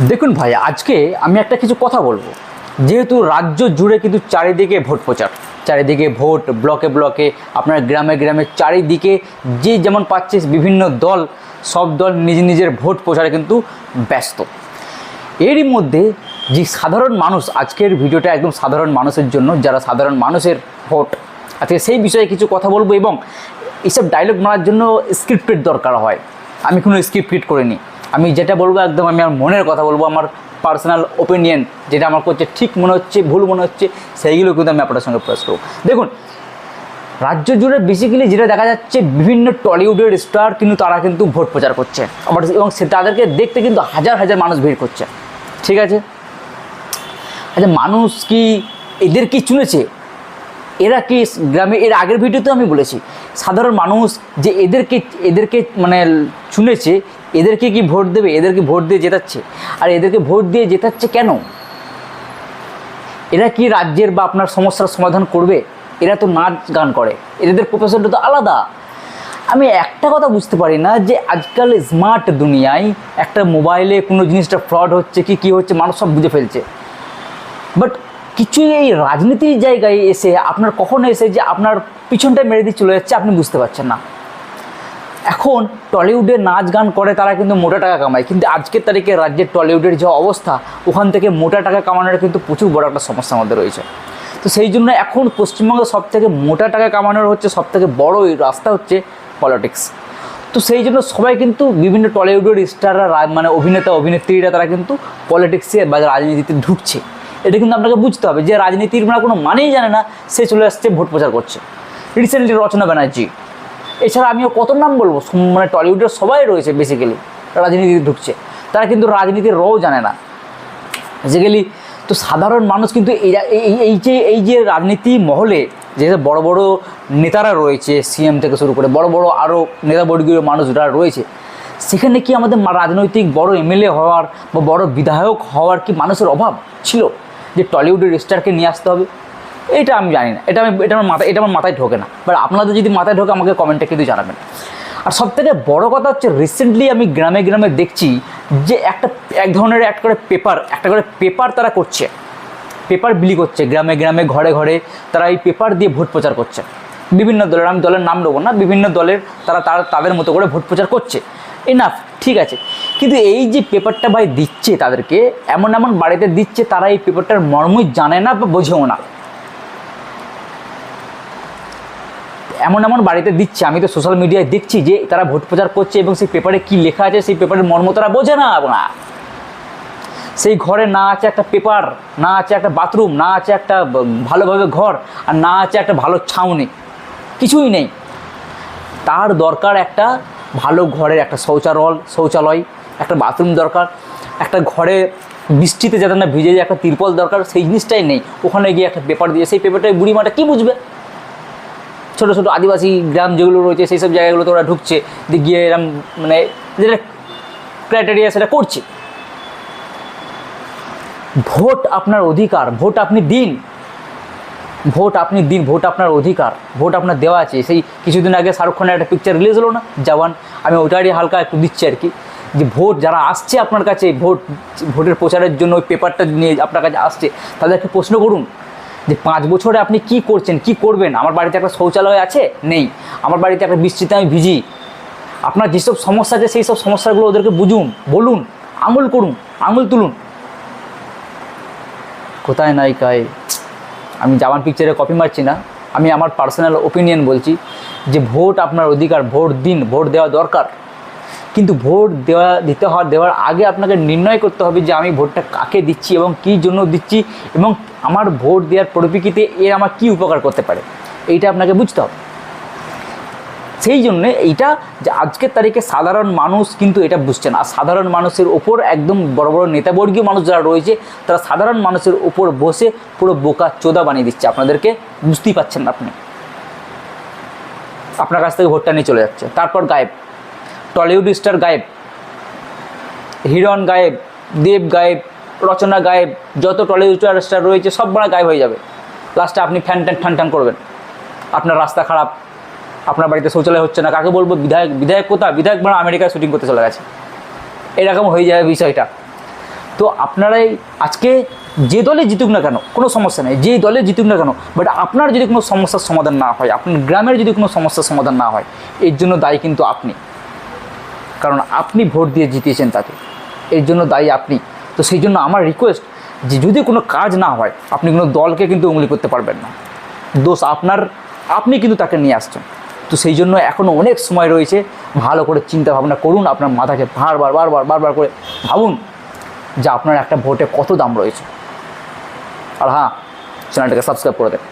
দেখুন ভাই, আজকে আমি একটা কিছু কথা বলব। যেহেতু রাজ্য জুড়ে কিন্তু চারিদিকে ভোট প্রচার, চারিদিকে ভোট, ব্লকে ব্লকে, আপনার গ্রামে গ্রামে চারিদিকে যে যেমন পাচ্ছে বিভিন্ন দল, সব দল নিজ নিজের ভোট প্রচারে কিন্তু ব্যস্ত। এরই মধ্যে যে সাধারণ মানুষ, আজকের ভিডিওটা একদম সাধারণ মানুষের জন্য, যারা সাধারণ মানুষের ভোট, আজকে সেই বিষয়ে কিছু কথা বলব এবং এইসব ডায়লগ মারার জন্য স্ক্রিপ্টের দরকার হয়। আমি কোনো স্ক্রিপ্ট করিনি। আমি যেটা বলব একদম আমি আমার মনের কথা বলব, আমার পার্সোনাল ওপিনিয়ন যেটা আমার করছে ঠিক মনে হচ্ছে, ভুল মনে হচ্ছে, সেইগুলো কিন্তু আমি আপনার সঙ্গে প্রকাশ করব। দেখুন, রাজ্য জুড়ে বেসিক্যালি যেটা দেখা যাচ্ছে, বিভিন্ন টলিউডের স্টার কিন্তু তারা কিন্তু ভোট প্রচার করছে। আবার এবং সে তাদেরকে দেখতে কিন্তু হাজার হাজার মানুষ ভিড় করছে। ঠিক আছে? আচ্ছা মানুষ কি এদের কি চুনেছে এরা কি গ্রামে, এর আগের ভিডিওতে আমি বলেছি, সাধারণ মানুষ যে এদেরকে এদেরকে মানে শুনেছে এদেরকে কি ভোট দেবে? এদেরকে ভোট দিয়ে জেতাচ্ছে। আর এদেরকে ভোট দিয়ে জেতাচ্ছে কেন? এরা কি রাজ্যের বা আপনার সমস্যার সমাধান করবে? এরা তো নাচ গান করে। এদের প্রফেশনটা তো আলাদা। আমি একটা কথা বুঝতে পারি না যে আজকাল স্মার্ট দুনিয়ায় একটা মোবাইলে কোনো জিনিসটা ফ্রড হচ্ছে কি, কী হচ্ছে, মানুষ সব বুঝে ফেলছে। বাট কিছু এই রাজনীতির জায়গায় এসে আপনার কখন এসে যে আপনার পিছনটা মেরে দিয়ে চলে যাচ্ছে আপনি বুঝতে পারছেন না। এখন টলিউডে নাচ গান করে তারা কিন্তু মোটা টাকা কামায়। কিন্তু আজকের তারিখে রাজ্যের টলিউডের যে অবস্থা, ওখান থেকে মোটা টাকা কামানোর কিন্তু প্রচুর বড় একটা সমস্যার মধ্যে রয়েছে। তো সেই জন্য এখন পশ্চিমবঙ্গে সব থেকে মোটা টাকা কামানোর হচ্ছে সব থেকে বড় রাস্তা হচ্ছে পলিটিক্স তো সেই জন্য সবাই কিন্তু বিভিন্ন টলিউডের স্টাররা মানে অভিনেতা, অভিনেত্রীরা তারা কিন্তু পলিটিক্সে বা রাজনীতিতে ঢুকছে। এটা কিন্তু আপনাকে বুঝতে হবে যে রাজনীতির মানে কোনো মানেই জানে না, সে চলে আসছে ভোট প্রচার করছে। রিসেন্টলি রচনা ব্যানার্জি এছাড়া আমিও কত নাম বলব? মানে টলিউডের সবাই রয়েছে বেসিক্যালি রাজনীতিতে ঢুকছে। তারা কিন্তু রাজনীতির রও জানে না। বেসিক্যালি তো সাধারণ মানুষ কিন্তু এই যে এই যে রাজনীতি মহলে যে বড় বড় নেতারা রয়েছে সিএম থেকে শুরু করে, বড় বড় আরও নেতাবর্গীয় মানুষরা রয়েছে, সেখানে কি আমাদের রাজনৈতিক বড় এমএলএ হওয়ার বা বড় বিধায়ক হওয়ার কি মানুষের অভাব ছিল? যে টলিউডের স্টারকে নিয়ে আসতে হবে? এটা আমি জানি না। এটা আমি এটা আমার মাথায় এটা আমার মাথায় ঢোকে না। বাট আপনাদের যদি মাথায় ঢোকে, আমাকে কমেন্টে কিন্তু জানাবেন। আর সব থেকে বড়ো কথা হচ্ছে রিসেন্টলি আমি গ্রামে গ্রামে দেখছি যে একটা এক ধরনের একটা করে পেপার একটা করে পেপার তারা করছে। পেপার বিলি করছে। গ্রামে গ্রামে, ঘরে ঘরে তারা এই পেপার দিয়ে ভোট প্রচার করছে। বিভিন্ন দলের আমি দলের নাম নেব না। বিভিন্ন দলের তারা তারা তাদের মতো করে ভোট প্রচার করছে। এনাফ ঠিক আছে। কিন্তু এই যে পেপারটা ভাই দিচ্ছে তাদেরকে, এমন এমন বাড়িতে দিচ্ছে, তারা এই পেপারটার মর্মই জানে না বা বোঝেও না। এমন এমন বাড়িতে দিচ্ছে, আমি তো সোশ্যাল মিডিয়ায় দেখছি যে তারা ভোট প্রচার করছে এবং সেই পেপারে কি লেখা আছে, সেই পেপারের মর্ম তারা বোঝে না সেই ঘরে না আছে একটা পেপার না আছে একটা বাথরুম না আছে একটা ভালোভাবে ঘর, আর না আছে একটা ভালো ছাউনি। কিছুই নেই। তার দরকার একটা ভালো ঘরের একটা শৌচালয় শৌচালয়, একটা বাথরুম দরকার, একটা ঘরে বৃষ্টিতে যাতে না ভিজে যায়, একটা তিরপল দরকার, সেই জিনিসটাই নেই। ওখানে গিয়ে একটা পেপার দিয়ে, সেই পেপারটাই বুড়ি মাটা কী বুঝবে? ছোটো ছোটো আদিবাসী গ্রাম যেগুলো রয়েছে, সেই সব জায়গাগুলোতে ওরা ঢুকছে দিয়ে গিয়ে এরম মানে যেটা ক্রাইটেরিয়া সেটা করছে। ভোট আপনার অধিকার, ভোট আপনি দিন। ভোট আপনি দিন, ভোট আপনার অধিকার, ভোট আপনার দেওয়া আছে। সেই কিছুদিন আগে শাহরুখ খানের একটা পিকচার রিলিজ হলো না? জওয়ান, আমি ওটারই হালকা একটু দিচ্ছি আর কি। যে ভোট যারা আসছে আপনার কাছে, ভোট, ভোটের প্রচারের জন্য ওই পেপারটা নিয়ে আপনার কাছে আসছে, তাদেরকে প্রশ্ন করুন। যে পাঁচ বছরে আপনি কি করছেন, কি করবেন? আমার বাড়িতে একটা শৌচালয় আছে? নেই। আমার বাড়িতে একটা বৃষ্টিতে আমি ভিজি। আপনার যেসব সমস্যা আছে, সেই সব সমস্যাগুলো ওদেরকে বুঝুন, বলুন, আঙুল করুন, আঙুল তুলুন। কোথায় নায়িকায় আমি জামান পিকচারে কপি মারছি না। আমি আমার পার্সোনাল ওপিনিয়ন বলছি যে, ভোট আপনার অধিকার, ভোট দিন, ভোট দেওয়া দরকার। কিন্তু ভোট দেওয়া, দিতে হওয়ার, দেওয়ার আগে আপনাকে নির্ণয় করতে হবে যে আমি ভোটটা কাকে দিচ্ছি এবং কী জন্য দিচ্ছি এবং আমার ভোট দেওয়ার পরিপ্রেক্ষিতে এর আমার কী উপকার করতে পারে। এইটা আপনাকে বুঝতে হবে। সেই জন্যে এইটা যে আজকের তারিখে সাধারণ মানুষ কিন্তু এটা বুঝছে না। সাধারণ মানুষের ওপর একদম বড় বড় নেতাবর্গীয় মানুষ যারা রয়েছে, তারা সাধারণ মানুষের ওপর বসে পুরো বোকা চোদা বানিয়ে দিচ্ছে। আপনাদেরকে বুঝতেই পাচ্ছেন না আপনি। আপনার কাছ থেকে ভোটটা নিয়ে চলে যাচ্ছে। তারপর গায়েব। টলিউড স্টার গায়েব, হিরণ গায়েব, দেব গায়েব, রচনা গায়েব, যত টলিউড স্টার রয়েছে সব বড় গায়েব হয়ে যাবে। লাস্টে আপনি ফ্যান ট্যান ঠান টান করবেন। আপনার রাস্তা খারাপ, আপনার বাড়িতে শৌচালয় হচ্ছে না, কাকে বলব? বিধায়ক বিধায়ক কোথা বিধায়ক মানে আমেরিকায় শুটিং করতে চলে গেছে। এরকম হয়ে যাবে বিষয়টা। তো আপনারাই আজকে যে দলে জিতুক না কেন, কোনো সমস্যা নেই, যে দলে জিতুক না কেন বাট আপনার যদি কোনো সমস্যার সমাধান না হয়, আপনার গ্রামের যদি কোনো সমস্যার সমাধান না হয়, এর জন্য দায়ী কিন্তু আপনি। কারণ আপনি ভোট দিয়ে জিতিয়েছেন তাকে এর জন্য দায়ী আপনি। তো সেই জন্য আমার রিকোয়েস্ট যে যদি কোনো কাজ না হয়, আপনি কোনো দলকে কিন্তু উঙ্গলি করতে পারবেন না। দোষ আপনার, আপনি কিন্তু তাকে নিয়ে আসছেন। তো সেই জন্য এখনও অনেক সময় রয়েছে, ভালো করে চিন্তা ভাবনা করুন, আপনার মাথাকে বারবার বারবার বারবার করে ভাবুন যে আপনার একটা ভোটে কত দাম রয়েছে। আর হ্যাঁ চ্যানেলটাকে সাবস্ক্রাইব করে দেন।